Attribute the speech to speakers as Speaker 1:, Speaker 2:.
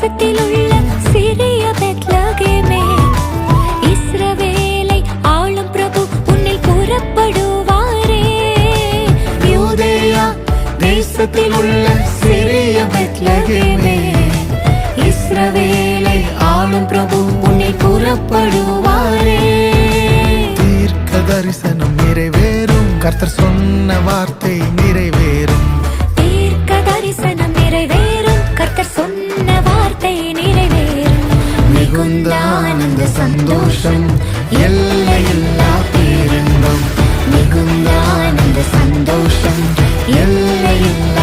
Speaker 1: தேசத்தில் உள்ள சிறிய பெத்லகேமே. இஸ்ரவேலை ஆளும் பிரபு உன்னில் புறப்படுவாரே. யூதேயா தேசத்தில் உள்ள சிறிய பெத்லகேமே. இஸ்ரவேலை ஆளும் பிரபு உன்னில் புறப்படுவாரே.
Speaker 2: தீர்க்க தரிசனம் நிறைவேறும். கர்த்தர் சொன்ன வார்த்தை நிறைவேறும்.
Speaker 1: സന്തോഷം. എല്ലയെല്ലാ പേരെന്തും മികുന്ദാനന്ദ സന്തോഷം. എല്ലയെല്ലാ